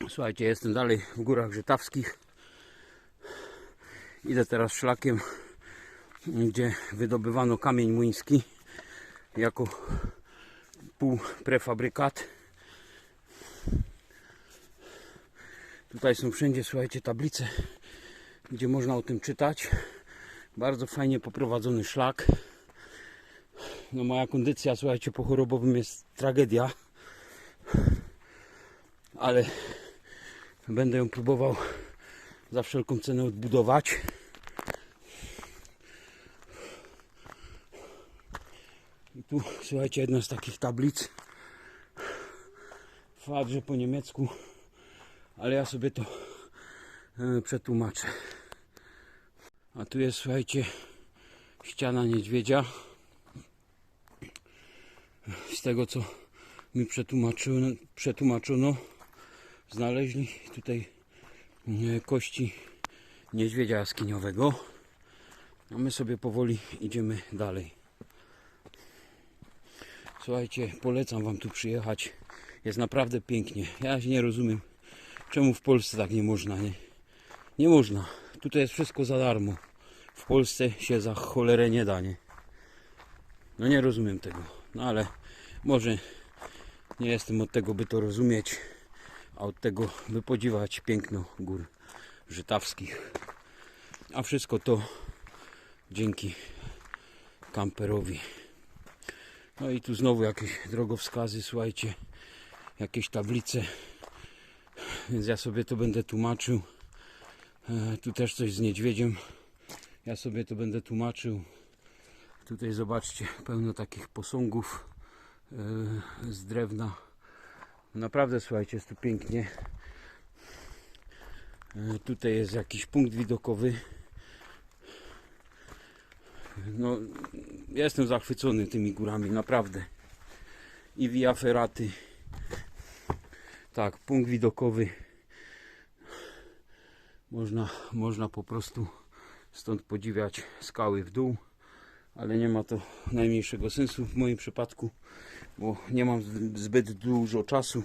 Słuchajcie, jestem dalej w górach żytawskich. Idę teraz szlakiem, gdzie wydobywano kamień młyński jako półprefabrykat. Tutaj są wszędzie, słuchajcie, tablice, gdzie można o tym czytać. Bardzo fajnie poprowadzony szlak. No moja kondycja, słuchajcie, po chorobowym jest tragedia. Ale będę ją próbował za wszelką cenę odbudować. I tu, słuchajcie, jedna z takich tablic. Fakt, że po niemiecku, ale ja sobie to e, przetłumaczę. A tu jest, słuchajcie, ściana niedźwiedzia. Z tego, co mi przetłumaczono, przetłumaczono znaleźli tutaj e, kości niedźwiedzia jaskiniowego. A my sobie powoli idziemy dalej. Słuchajcie, polecam Wam tu przyjechać. Jest naprawdę pięknie. Ja się nie rozumiem, czemu w Polsce tak nie można, nie? Nie można. Tutaj jest wszystko za darmo. W Polsce się za cholerę nie da, nie? No nie rozumiem tego. No ale może nie jestem od tego, by to rozumieć, a od tego, by podziwiać piękno gór żytawskich. A wszystko to dzięki kamperowi. No i tu znowu jakieś drogowskazy, słuchajcie, jakieś tablice. Więc ja sobie to będę tłumaczył. E, tu też coś z niedźwiedziem. Ja sobie to będę tłumaczył. Tutaj zobaczcie, pełno takich posągów e, z drewna. Naprawdę słuchajcie, jest tu pięknie. E, Tutaj jest jakiś punkt widokowy. No, jestem zachwycony tymi górami, naprawdę. I Via Ferraty. Tak, punkt widokowy. Można, można po prostu stąd podziwiać skały w dół, ale nie ma to najmniejszego sensu w moim przypadku, bo nie mam zbyt dużo czasu.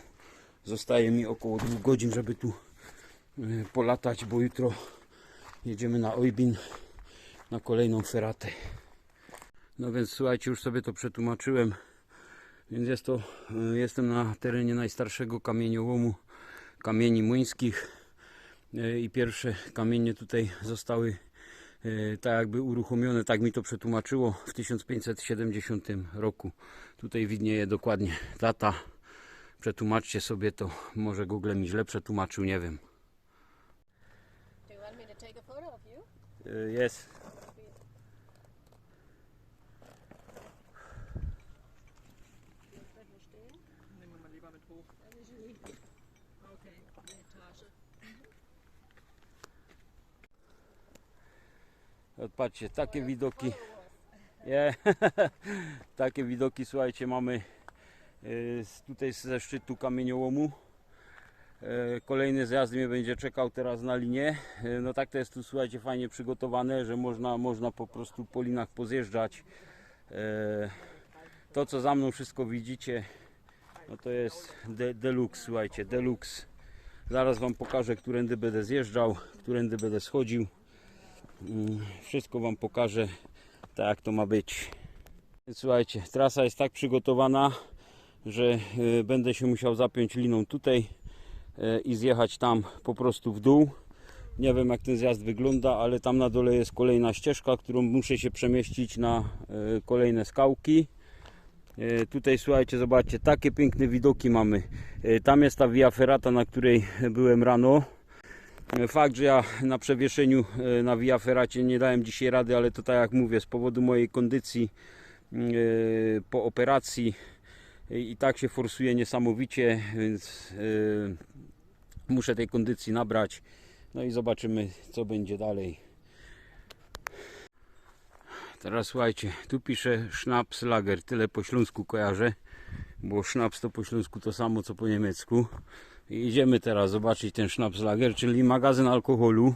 Zostaje mi około dwóch godzin, żeby tu e, polatać, bo jutro jedziemy na Ojbin na kolejną feratę. No więc słuchajcie, już sobie to przetłumaczyłem. Więc jest to, e, jestem na terenie najstarszego kamieniołomu kamieni młyńskich E, i pierwsze kamienie tutaj zostały tak jakby uruchomione, tak mi to przetłumaczyło w 1570 roku. Tutaj widnieje dokładnie data. Przetłumaczcie sobie to, może Google mi źle przetłumaczył, nie wiem. Do Patrzcie, takie widoki. Nie, takie widoki, słuchajcie, mamy e, tutaj ze szczytu kamieniołomu. E, Kolejny zjazd mnie będzie czekał teraz na linię. E, No tak to jest tu, słuchajcie, fajnie przygotowane, że można, można po prostu po linach pozjeżdżać. To, co za mną wszystko widzicie, no to jest de, deluxe, słuchajcie, deluxe. Zaraz Wam pokażę, którędy będę zjeżdżał, którędy będę schodził. Mm, Wszystko Wam pokażę, tak jak to ma być. Słuchajcie, trasa jest tak przygotowana, że y, będę się musiał zapiąć liną tutaj y, i zjechać tam po prostu w dół. Nie wiem jak ten zjazd wygląda, ale tam na dole jest kolejna ścieżka, którą muszę się przemieścić na y, kolejne skałki. Tutaj słuchajcie, zobaczcie, takie piękne widoki mamy. Tam jest ta Via Ferrata, na której byłem rano. Fakt, że ja na przewieszeniu e, na Via Ferracie nie dałem dzisiaj rady, ale to tak jak mówię, z powodu mojej kondycji e, po operacji e, i tak się forsuje niesamowicie, więc muszę tej kondycji nabrać. No i zobaczymy, co będzie dalej. Teraz słuchajcie, tu piszę Schnapslager, tyle po śląsku kojarzę, bo Schnaps to po śląsku to samo co po niemiecku. Idziemy teraz zobaczyć ten Schnapslager, czyli magazyn alkoholu.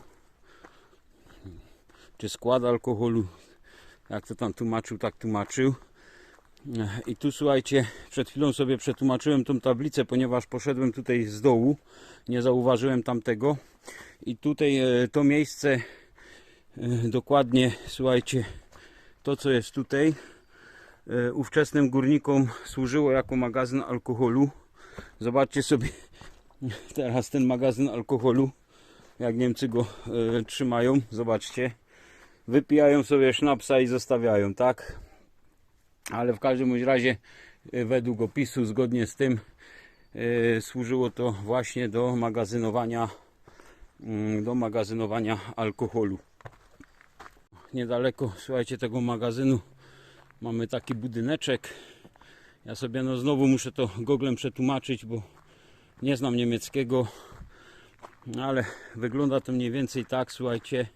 Czy skład alkoholu. Jak to tam tłumaczył, tak tłumaczył. I tu słuchajcie, przed chwilą sobie przetłumaczyłem tą tablicę, ponieważ poszedłem tutaj z dołu, nie zauważyłem tamtego. I tutaj e, to miejsce, e, dokładnie słuchajcie, to co jest tutaj, e, ówczesnym górnikom służyło jako magazyn alkoholu. Zobaczcie sobie teraz ten magazyn alkoholu, jak Niemcy go e, trzymają. Zobaczcie, wypijają sobie sznapsa i zostawiają, tak? ale w każdym razie e, według opisu zgodnie z tym e, służyło to właśnie do magazynowania mm, do magazynowania alkoholu niedaleko słuchajcie tego magazynu mamy taki budyneczek ja sobie no znowu muszę to goglem przetłumaczyć bo nie znam niemieckiego no ale wygląda to mniej więcej tak słuchajcie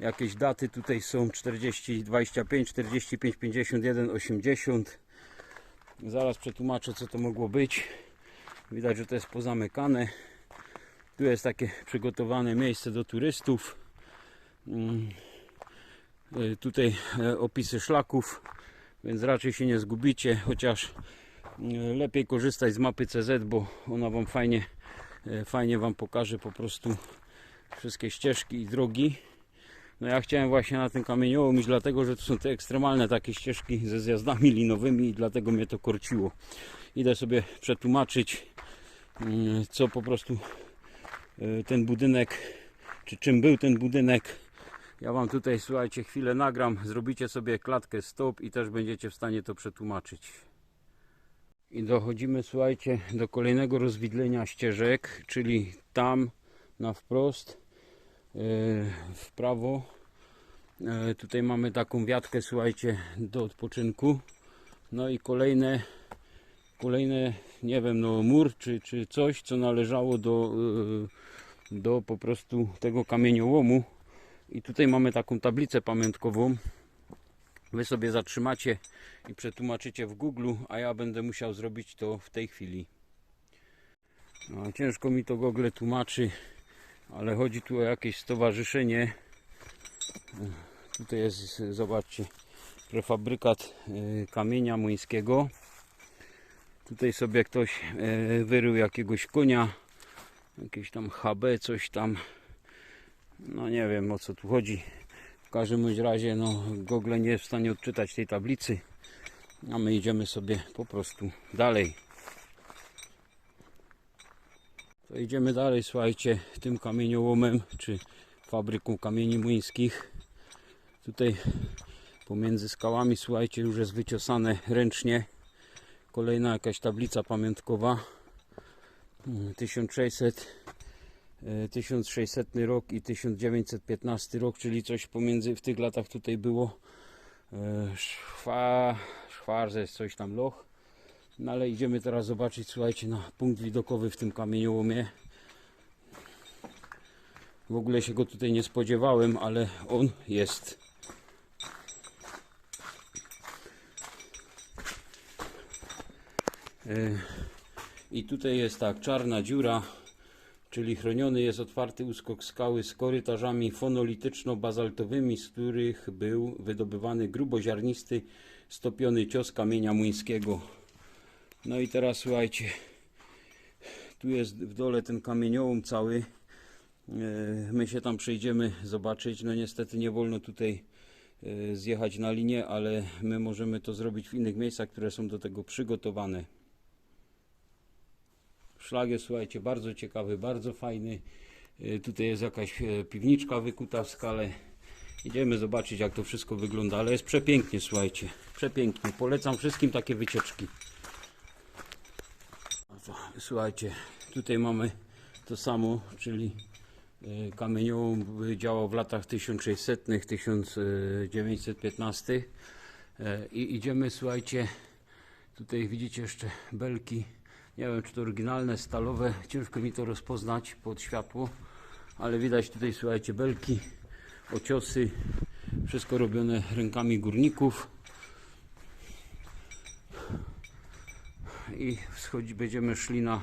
Jakieś daty tutaj są 40, 25, 45, 51, 80. Zaraz przetłumaczę co to mogło być. Widać, że to jest pozamykane. Tu jest takie przygotowane miejsce do turystów. Mm. Y, Tutaj e, opisy szlaków, więc raczej się nie zgubicie, chociaż lepiej korzystać z mapy CZ, bo ona Wam fajnie, e, fajnie Wam pokaże po prostu wszystkie ścieżki i drogi. No ja chciałem właśnie na ten kamieniołom iść dlatego, że to są te ekstremalne takie ścieżki ze zjazdami linowymi i dlatego mnie to korciło. Idę sobie przetłumaczyć mm, co po prostu y, ten budynek, czy czym był ten budynek. Ja Wam tutaj słuchajcie chwilę nagram, zrobicie sobie klatkę stop i też będziecie w stanie to przetłumaczyć. I dochodzimy słuchajcie do kolejnego rozwidlenia ścieżek, czyli tam na wprost w prawo. E, Tutaj mamy taką wiatkę, słuchajcie, do odpoczynku. No i kolejne, kolejne, nie wiem, no mur czy, czy coś, co należało do, e, do po prostu tego kamieniołomu. I tutaj mamy taką tablicę pamiątkową. Wy sobie zatrzymacie i przetłumaczycie w Google, a ja będę musiał zrobić to w tej chwili. No, ciężko mi to Google tłumaczy ale chodzi tu o jakieś stowarzyszenie. Tutaj jest, zobaczcie, prefabrykat y, kamienia młyńskiego. Tutaj sobie ktoś y, wyrył jakiegoś konia, jakieś tam HB, coś tam. No nie wiem o co tu chodzi. W każdym razie, no, Google nie jest w stanie odczytać tej tablicy, a my idziemy sobie po prostu dalej. To idziemy dalej, słuchajcie, tym kamieniołomem, czy fabryką kamieni młyńskich. Tutaj pomiędzy skałami, słuchajcie, już jest wyciosane ręcznie. Kolejna jakaś tablica pamiątkowa. Mm, 1600, e, 1600 rok i 1915 rok, czyli coś pomiędzy w tych latach tutaj było. E, Szwa, szwarze, coś tam loch. No ale idziemy teraz zobaczyć, słuchajcie, na punkt widokowy w tym kamieniołomie. W ogóle się go tutaj nie spodziewałem, ale on jest. E, I tutaj jest tak, czarna dziura, czyli chroniony jest otwarty uskok skały z korytarzami fonolityczno-bazaltowymi, z których był wydobywany gruboziarnisty, stopiony cios kamienia młyńskiego. No i teraz słuchajcie, tu jest w dole ten kamieniołom cały. E, My się tam przejdziemy zobaczyć. No niestety nie wolno tutaj e, zjechać na linię, ale my możemy to zrobić w innych miejscach, które są do tego przygotowane. Szlag jest, słuchajcie, bardzo ciekawy, bardzo fajny. E, Tutaj jest jakaś e, piwniczka wykuta w skale. Idziemy zobaczyć, jak to wszystko wygląda, ale jest przepięknie, słuchajcie. Przepięknie. Polecam wszystkim takie wycieczki. Słuchajcie, tutaj mamy to samo, czyli e, kamieniołom działał w latach 1600, 1915 E, i idziemy, słuchajcie, tutaj widzicie jeszcze belki, nie wiem czy to oryginalne, stalowe, ciężko mi to rozpoznać pod światło, ale widać tutaj, słuchajcie, belki, ociosy, wszystko robione rękami górników. i schodzi, będziemy szli na,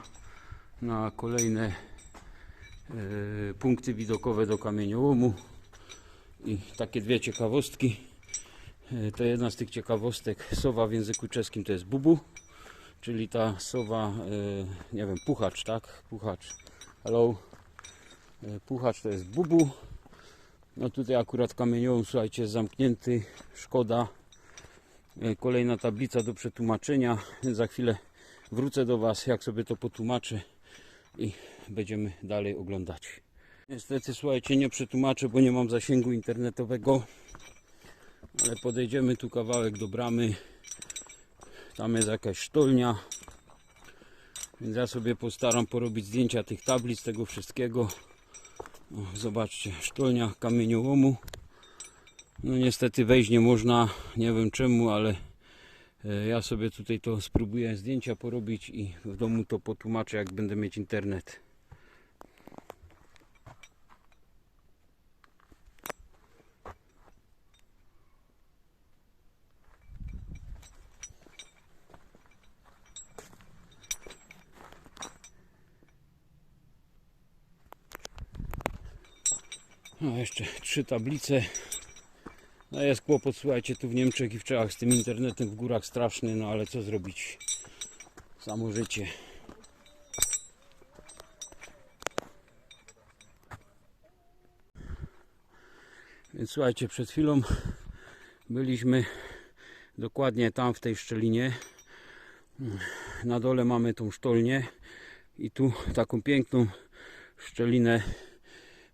na kolejne e, punkty widokowe do kamieniołomu i takie dwie ciekawostki E, To jedna z tych ciekawostek. Sowa w języku czeskim to jest bubu, czyli ta sowa, e, nie wiem, puchacz, tak? Puchacz. Hello. E, Puchacz to jest bubu. No tutaj akurat kamieniołom, słuchajcie, jest zamknięty. Szkoda. E, Kolejna tablica do przetłumaczenia. Za chwilę wrócę do Was, jak sobie to potłumaczę i będziemy dalej oglądać. Niestety, słuchajcie, nie przetłumaczę, bo nie mam zasięgu internetowego, ale podejdziemy tu kawałek do bramy. Tam jest jakaś sztolnia, więc ja sobie postaram porobić zdjęcia tych tablic, tego wszystkiego. O, zobaczcie, sztolnia kamieniołomu. No niestety wejść nie można, nie wiem czemu, ale e, ja sobie tutaj to spróbuję zdjęcia porobić i w domu to potłumaczę, jak będę mieć internet. No jeszcze trzy tablice. No jest kłopot, słuchajcie, tu w Niemczech i w Czechach z tym internetem w górach straszny, no ale co zrobić? Samo życie. Więc słuchajcie, przed chwilą byliśmy dokładnie tam w tej szczelinie. Na dole mamy tą sztolnię i tu taką piękną szczelinę.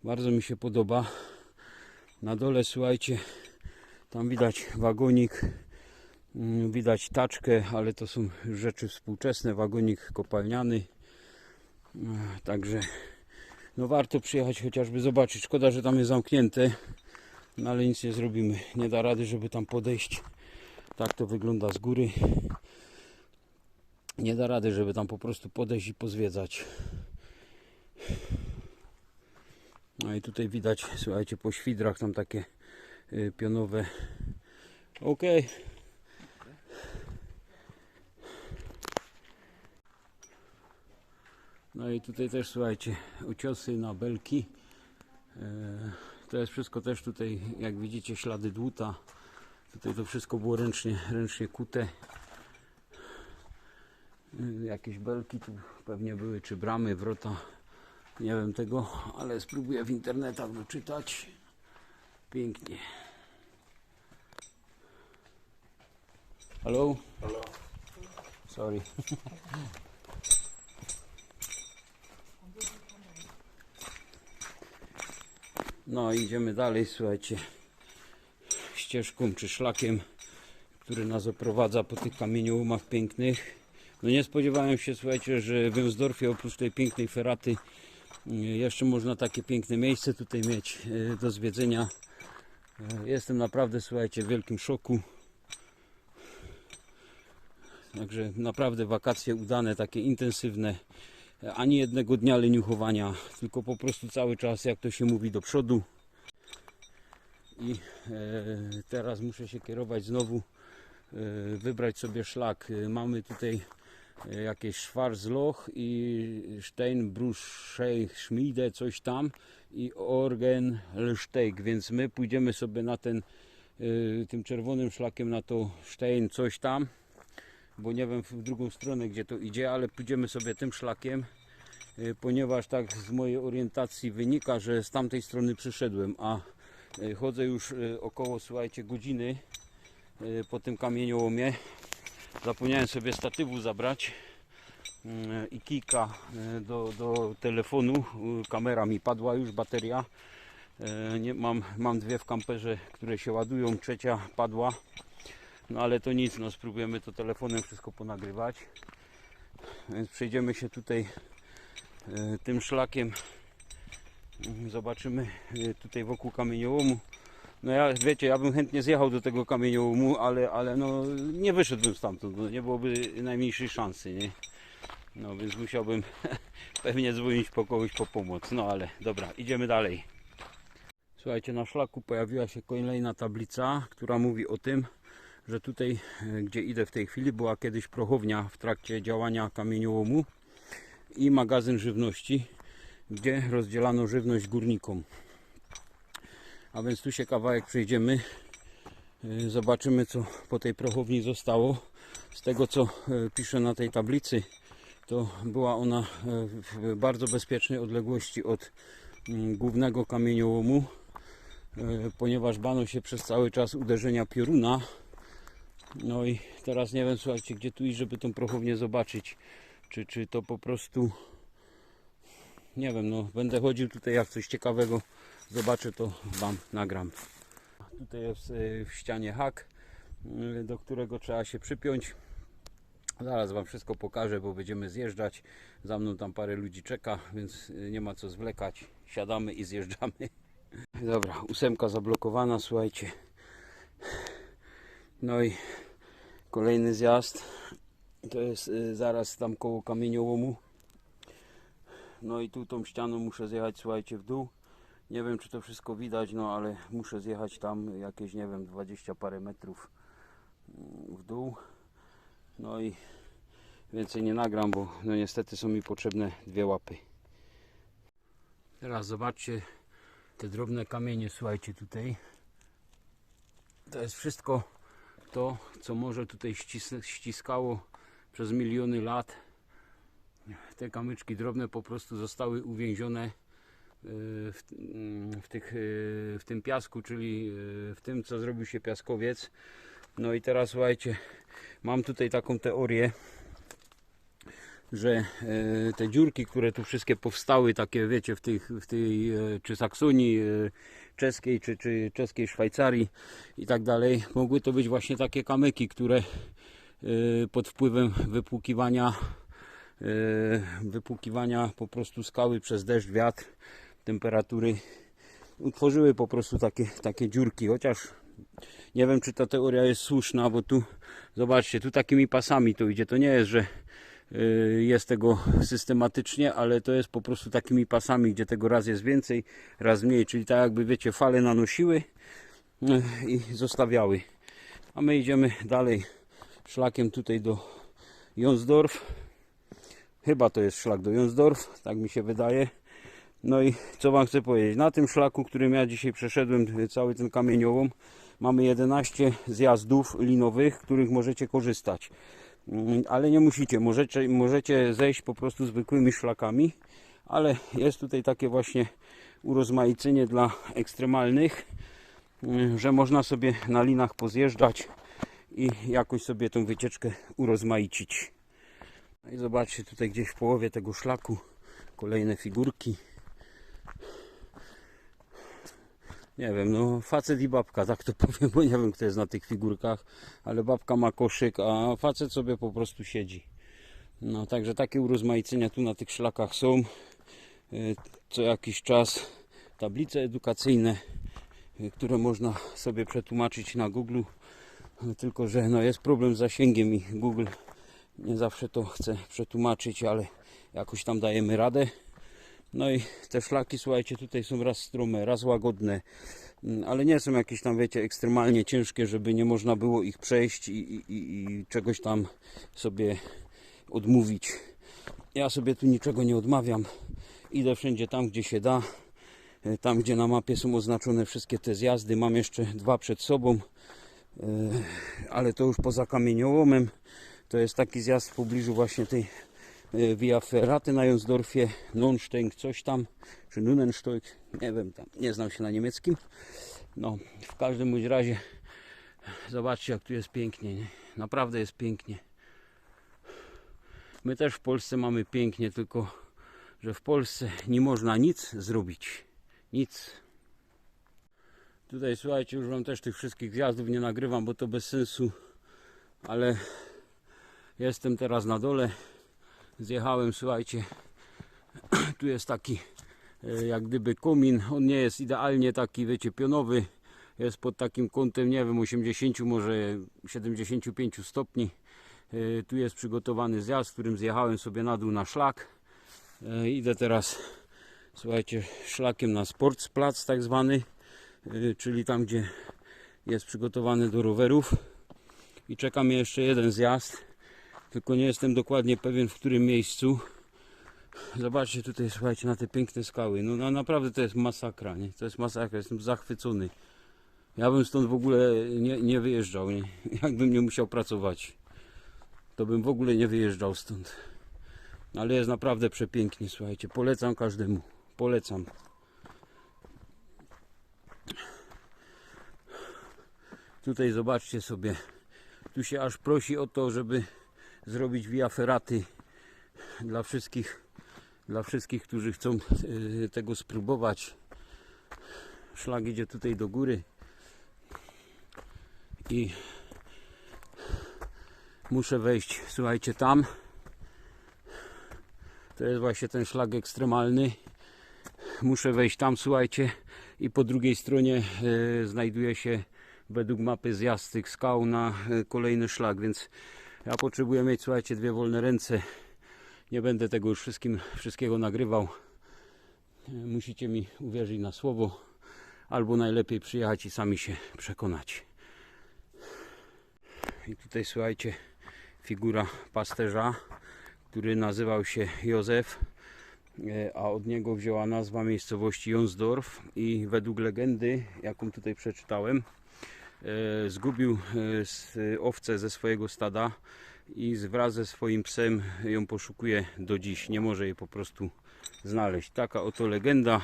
Bardzo mi się podoba. Na dole słuchajcie, tam widać wagonik, mm, widać taczkę, ale to są rzeczy współczesne, wagonik kopalniany. Mm, Także no warto przyjechać chociażby zobaczyć. Szkoda, że tam jest zamknięte, no ale nic nie zrobimy. Nie da rady, żeby tam podejść. Tak to wygląda z góry. Nie da rady, żeby tam po prostu podejść i pozwiedzać. No i tutaj widać, słuchajcie, po świdrach tam takie y, pionowe. Ok. No i tutaj też słuchajcie, uciosy na belki. E, To jest wszystko też tutaj, jak widzicie, ślady dłuta. Tutaj to wszystko było ręcznie, ręcznie kute. Y, Jakieś belki tu pewnie były, czy bramy, wrota. Nie wiem tego, ale spróbuję w internetach doczytać. Pięknie. Hello? Hello. Sorry. No idziemy dalej, słuchajcie. Ścieżką czy szlakiem, który nas oprowadza po tych kamieniołomach pięknych. No nie spodziewałem się, słuchajcie, że w Węsdorfie oprócz tej pięknej feraty jeszcze można takie piękne miejsce tutaj mieć y, do zwiedzenia. Y, Jestem naprawdę, słuchajcie, w wielkim szoku. Także naprawdę wakacje udane, takie intensywne. Ani jednego dnia leniuchowania, tylko po prostu cały czas, jak to się mówi, do przodu. I e, teraz muszę się kierować znowu, e, wybrać sobie szlak. E, Mamy tutaj e, jakieś Schwarzloch i Steinbruchscheich Schmiede, coś tam i Orgensteig, więc my pójdziemy sobie na ten e, tym czerwonym szlakiem na to Stein coś tam bo nie wiem w drugą stronę gdzie to idzie, ale pójdziemy sobie tym szlakiem, y, ponieważ tak z mojej orientacji wynika, że z tamtej strony przyszedłem, a y, chodzę już y, około, słuchajcie, godziny y, po tym kamieniołomie. Zapomniałem sobie statywu zabrać y, i kijka y, do, do telefonu. Kamera mi padła już, bateria. Y, Nie, mam, mam dwie w kamperze, które się ładują, trzecia padła. No ale to nic, no spróbujemy to telefonem wszystko ponagrywać. Więc przejdziemy się tutaj e, tym szlakiem. Mm, Zobaczymy e, tutaj wokół kamieniołomu. No ja wiecie, ja bym chętnie zjechał do tego kamieniołomu, ale, ale no nie wyszedłbym stamtąd, no, nie byłoby najmniejszej szansy, nie? No więc musiałbym pewnie dzwonić po kogoś po pomoc. No ale dobra, idziemy dalej. Słuchajcie, na szlaku pojawiła się kolejna tablica, która mówi o tym, że tutaj, e, gdzie idę w tej chwili, była kiedyś prochownia w trakcie działania kamieniołomu i magazyn żywności, gdzie rozdzielano żywność górnikom. A więc tu się kawałek przejdziemy. Y, Zobaczymy co po tej prochowni zostało. Z tego co y, pisze na tej tablicy, to była ona y, w bardzo bezpiecznej odległości od mm, głównego kamieniołomu, ponieważ bano się przez cały czas uderzenia pioruna. No i teraz nie wiem, słuchajcie, gdzie tu iść, żeby tą prochownię zobaczyć. Czy, czy to po prostu nie wiem, no będę chodził tutaj jak coś ciekawego zobaczę to Wam nagram. Tutaj jest y, w ścianie hak, y, do którego trzeba się przypiąć. Zaraz Wam wszystko pokażę, bo będziemy zjeżdżać. Za mną tam parę ludzi czeka, więc y, nie ma co zwlekać. Siadamy i zjeżdżamy. Dobra, ósemka zablokowana, słuchajcie. No i kolejny zjazd. To jest zaraz tam koło kamieniołomu. No i tu tą ścianą muszę zjechać, słuchajcie, w dół. Nie wiem, czy to wszystko widać, no ale muszę zjechać tam jakieś, nie wiem, 20 parę metrów mm, w dół. No i więcej nie nagram, bo no niestety są mi potrzebne dwie łapy. Teraz zobaczcie te drobne kamienie, słuchajcie, tutaj. To jest wszystko to, co może tutaj ścis- ściskało przez miliony lat te kamyczki drobne po prostu zostały uwięzione w, mm, w, tych, y, w tym piasku, czyli y, w tym, co zrobił się piaskowiec. No i teraz słuchajcie, mam tutaj taką teorię, że te dziurki, które tu wszystkie powstały, takie wiecie, w, tych, w tej czy Saksonii czeskiej, czy, czy czeskiej Szwajcarii i tak dalej, mogły to być właśnie takie kamyki, które pod wpływem wypłukiwania wypłukiwania po prostu skały przez deszcz, wiatr, temperatury utworzyły po prostu takie, takie dziurki, chociaż nie wiem czy ta teoria jest słuszna, bo tu zobaczcie, tu takimi pasami to idzie, to nie jest, że y, jest tego systematycznie, ale to jest po prostu takimi pasami, gdzie tego raz jest więcej, raz mniej, czyli tak jakby wiecie, fale nanosiły y, i zostawiały. A my idziemy dalej szlakiem tutaj do Jonsdorf. Chyba to jest szlak do Jonsdorf, tak mi się wydaje. No i co Wam chcę powiedzieć? Na tym szlaku, którym ja dzisiaj przeszedłem, cały ten kamieniołom, mamy 11 zjazdów linowych, których możecie korzystać. Mm, Ale nie musicie, możecie, możecie zejść po prostu zwykłymi szlakami, ale jest tutaj takie właśnie urozmaicenie dla ekstremalnych, mm, że można sobie na linach pozjeżdżać i jakoś sobie tą wycieczkę urozmaicić. No i zobaczcie tutaj gdzieś w połowie tego szlaku kolejne figurki. Nie wiem, no facet i babka, tak to powiem, bo nie wiem kto jest na tych figurkach, ale babka ma koszyk, a facet sobie po prostu siedzi. No także takie urozmaicenia tu na tych szlakach są. Y, Co jakiś czas tablice edukacyjne, y, które można sobie przetłumaczyć na Google. Tylko, że no jest problem z zasięgiem i Google nie zawsze to chce przetłumaczyć, ale jakoś tam dajemy radę. No i te szlaki, słuchajcie, tutaj są raz strome, raz łagodne, Mm, ale nie są jakieś tam, wiecie, ekstremalnie ciężkie, żeby nie można było ich przejść i, i, i, czegoś tam sobie odmówić. Ja sobie tu niczego nie odmawiam. Idę wszędzie tam, gdzie się da. E, Tam, gdzie na mapie są oznaczone wszystkie te zjazdy. Mam jeszcze dwa przed sobą, e, ale to już poza kamieniołomem. To jest taki zjazd w pobliżu właśnie tej Via Ferraty na Jonsdorfie, Nonstein, coś tam, czy Nunenstoik, nie wiem, tam nie znam się na niemieckim. No, w każdym bądź razie zobaczcie jak tu jest pięknie, nie? naprawdę jest pięknie. My też w Polsce mamy pięknie, tylko że w Polsce nie można nic zrobić. Nic. Tutaj słuchajcie, już wam też tych wszystkich zjazdów nie nagrywam, bo to bez sensu, ale jestem teraz na dole. Zjechałem, słuchajcie, tu jest taki e, jak gdyby komin. On nie jest idealnie taki, wiecie, pionowy. Jest pod takim kątem, nie wiem, 80, może 75 stopni. E, Tu jest przygotowany zjazd, którym zjechałem sobie na dół na szlak. E, Idę teraz, słuchajcie, szlakiem na Sportsplac tak zwany, czyli tam, gdzie jest przygotowany do rowerów. I czeka mnie jeszcze jeden zjazd, tylko nie jestem dokładnie pewien w którym miejscu. Zobaczcie tutaj, słuchajcie, na te piękne skały. No, no naprawdę to jest masakra, nie? To jest masakra, jestem zachwycony. Ja bym stąd w ogóle nie, nie wyjeżdżał. Nie? Jakbym nie musiał pracować, to bym w ogóle nie wyjeżdżał stąd. Ale jest naprawdę przepięknie, słuchajcie. Polecam każdemu. Polecam. Tutaj zobaczcie sobie. Tu się aż prosi o to, żeby zrobić via dla wszystkich, dla wszystkich, którzy chcą y, tego spróbować. Szlak idzie tutaj do góry i muszę wejść, słuchajcie, tam. To jest właśnie ten szlak ekstremalny. Muszę wejść tam, słuchajcie, i po drugiej stronie e, znajduje się według mapy zjazd tych skał na e, kolejny szlak, więc ja potrzebuję mieć, słuchajcie, dwie wolne ręce. Nie będę tego już wszystkim, wszystkiego nagrywał. Musicie mi uwierzyć na słowo, albo najlepiej przyjechać i sami się przekonać. I tutaj słuchajcie, figura pasterza, który nazywał się Józef, e, a od niego wzięła nazwa miejscowości Jonsdorf i według legendy, jaką tutaj przeczytałem, zgubił e, owcę ze swojego stada i wraz ze swoim psem ją poszukuje do dziś. Nie może jej po prostu znaleźć. Taka oto legenda,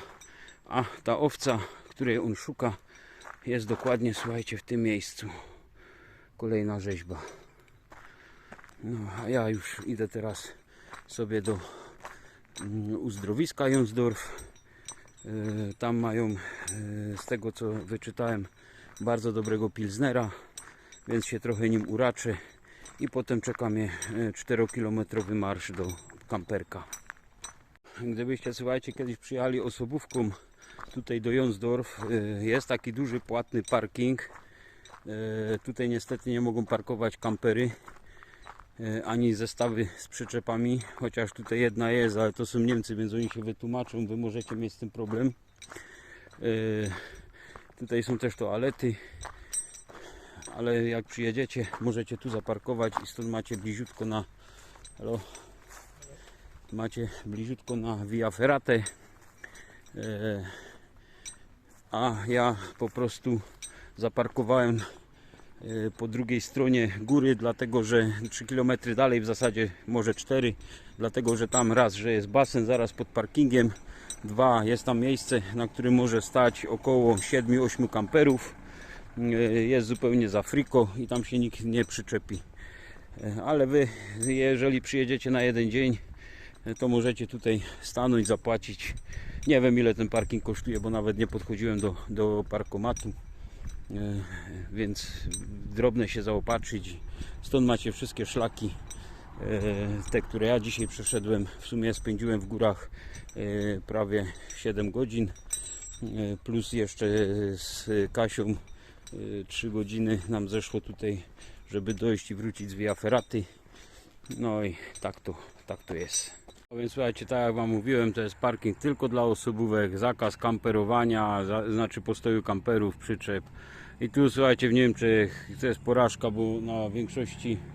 a ta owca, której on szuka, jest dokładnie, słuchajcie, w tym miejscu. Kolejna rzeźba. No, a ja już idę teraz sobie do mm, uzdrowiska Jonsdorf. E, Tam mają, e, z tego co wyczytałem, bardzo dobrego pilznera, więc się trochę nim uraczę i potem czeka mnie 4-kilometrowy marsz do kamperka. Gdybyście, słuchajcie, kiedyś przyjechali osobówką tutaj do Jonsdorf, e, jest taki duży płatny parking. E, Tutaj niestety nie mogą parkować kampery e, ani zestawy z przyczepami, chociaż tutaj jedna jest, ale to są Niemcy, więc oni się wytłumaczą, wy możecie mieć z tym problem. Tutaj są też toalety, ale jak przyjedziecie, możecie tu zaparkować i stąd macie bliziutko na halo, macie bliziutko na Via Ferrate. E, A ja po prostu zaparkowałem e, po drugiej stronie góry, dlatego że 3 km dalej, w zasadzie może 4, dlatego że tam raz, że jest basen zaraz pod parkingiem, dwa, jest tam miejsce, na którym może stać około 7-8 kamperów, E, jest zupełnie za friko i tam się nikt nie przyczepi. E, Ale wy, jeżeli przyjedziecie na jeden dzień, e, to możecie tutaj stanąć, zapłacić. Nie wiem ile ten parking kosztuje, bo nawet nie podchodziłem do, do parkomatu. Więc drobne się zaopatrzyć. Stąd macie wszystkie szlaki, te, które ja dzisiaj przeszedłem. W sumie spędziłem w górach e, prawie 7 godzin, e, plus jeszcze z Kasią 3 godziny nam zeszło tutaj, żeby dojść i wrócić z Via Ferraty. No i tak to, tak to jest. No więc słuchajcie, tak jak Wam mówiłem, to jest parking tylko dla osobówek, zakaz kamperowania, znaczy postoju kamperów, przyczep. I tu słuchajcie, w Niemczech to jest porażka, bo na większości e,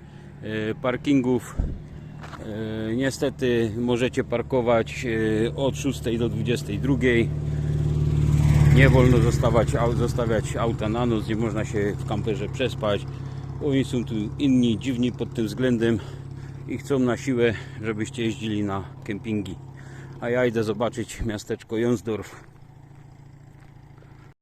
parkingów e, niestety możecie parkować e, od 6 do 22. Nie wolno zostawać, zostawiać auta na noc, nie można się w kamperze przespać. Oni są tu inni, dziwni pod tym względem i chcą na siłę, żebyście jeździli na kempingi. A ja idę zobaczyć miasteczko Jonsdorf